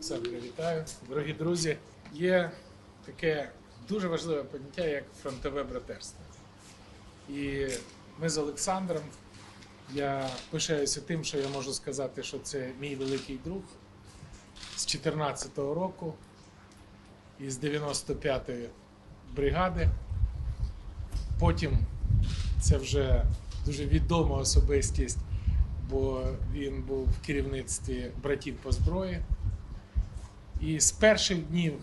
Олександре, вітаю. Дорогі друзі, є таке дуже важливе поняття, як фронтове братерство. І ми з Олександром, я пишаюся тим, що я можу сказати, що це мій великий друг з 14-го року, із 95-ї бригади. Потім це вже дуже відома особистість, бо він був в керівництві братів по зброї. І з перших днів,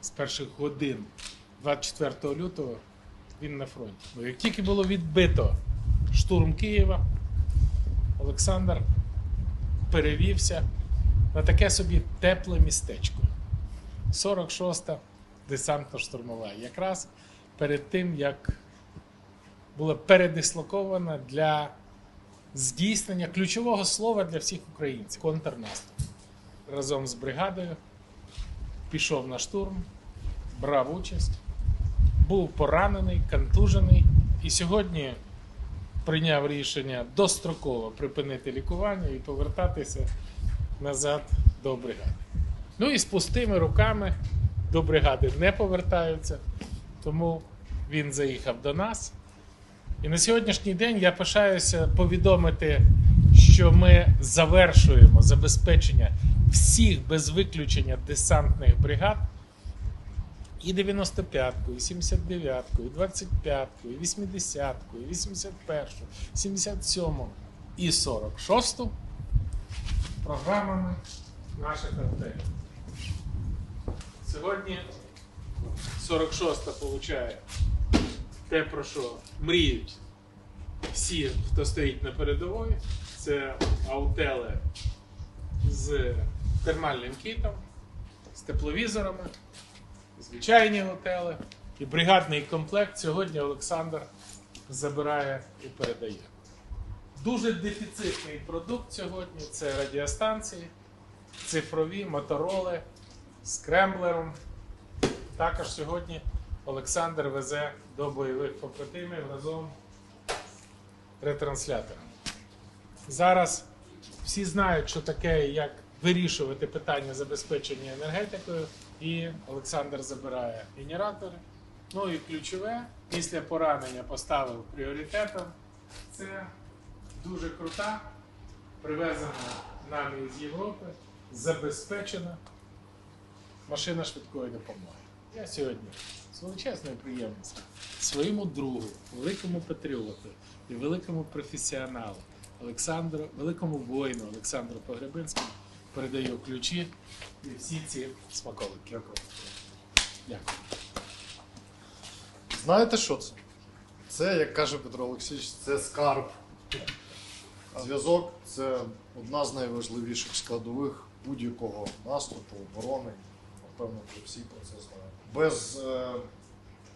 з перших годин 24 лютого він на фронті. Бо як тільки було відбито штурм Києва, Олександр перевівся на таке собі тепле містечко. 46-та десантно-штурмова. Якраз перед тим, як була передислокована для здійснення ключового слова для всіх українців контрнаступ. Разом з бригадою пішов на штурм, брав участь, був поранений, контужений і сьогодні прийняв рішення достроково припинити лікування і повертатися назад до бригади. Ну і з пустими руками до бригади не повертаються, тому він заїхав до нас. І на сьогоднішній день я пишаюся повідомити, що ми завершуємо забезпечення всіх без виключення десантних бригад. І 95-ку, і 79-ку, і 25-ку, і 80-ку, і 81-ку, 77-му і 46-ту програмами наших артелів. Сьогодні 46-та получає те, про що мріють всі, хто стоїть на передовій. Це аутели з термальним кітом, з тепловізорами, звичайні готели і бригадний комплект сьогодні Олександр забирає і передає. Дуже дефіцитний продукт сьогодні це радіостанції, цифрові мотороли з кремблером. Також сьогодні Олександр везе до бойових побратимів разом ретранслятором. Зараз всі знають, що таке, як вирішувати питання забезпечення енергетикою, і Олександр забирає генератори. Ну і ключове, після поранення поставив пріоритетом. Це дуже крута, привезена нами з Європи, забезпечена машина швидкої допомоги. Я сьогодні з величезною приємністю своєму другу, великому патріоту і великому професіоналу Олександру, великому воїну Олександру Погребинському передаю ключі і всі ці смаколики. Дякую. Дякую. Знаєте, що це? Це, як каже Петро Олексійович, це скарб. Зв'язок це одна з найважливіших складових будь-якого наступу, оборони. Напевно, всі про це знають. Без е,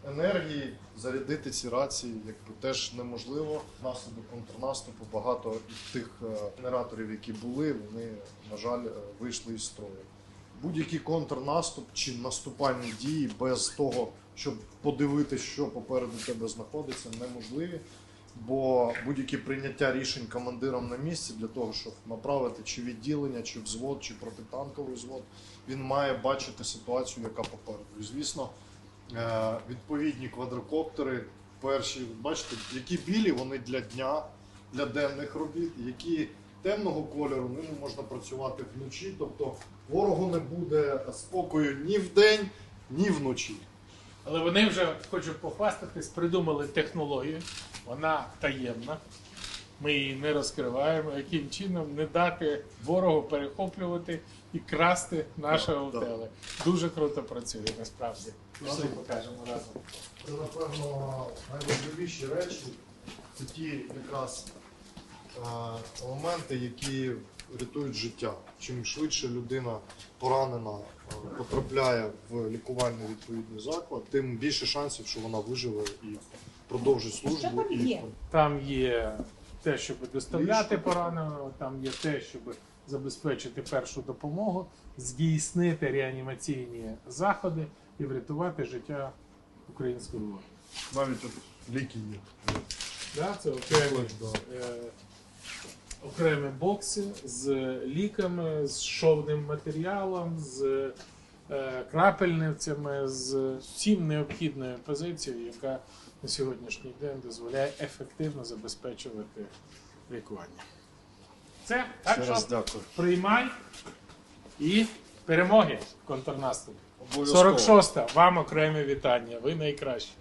енергії зарядити ці рації якби теж неможливо. Внаслідок контрнаступу багато тих е, генераторів, які були, вони, на жаль, е, вийшли із строю. Будь-який контрнаступ чи наступальні дії без того, щоб подивитися, що попереду тебе знаходиться, неможливі. Бо будь-які прийняття рішень командиром на місці для того, щоб направити чи відділення, чи взвод, чи протитанковий взвод, він має бачити ситуацію, яка попереду. І, звісно, відповідні квадрокоптери, перші, бачите, які білі, вони для дня, для денних робіт, які темного кольору, ними можна працювати вночі. Тобто ворогу не буде спокою ні вдень, ні вночі. Але вони вже хочу похвастатись, придумали технологію. Вона таємна. Ми її не розкриваємо. Яким чином не дати ворогу перехоплювати і красти наші аутели. Дуже круто працює насправді. Пішли покажемо разом. Це, напевно, найважливіші речі. Це ті якраз елементи, які рятують життя. Чим швидше людина поранена е, потрапляє в лікувальний відповідний заклад, тим більше шансів, що вона виживе і продовжить службу. Що там і є? Там є те, щоб доставляти пораненого, там є те, щоб забезпечити першу допомогу, здійснити реанімаційні заходи і врятувати життя українського народу. навіть от ліки є. Да, це окремі е, окремі бокси з ліками, з шовним матеріалом, з е, крапельницями, з всім необхідною позицією, яка на сьогоднішній день дозволяє ефективно забезпечувати лікування. Це так Ще що дякую. приймай і перемоги в контрнаступі. Обов'язково. 46-та. Вам окреме вітання. Ви найкращі.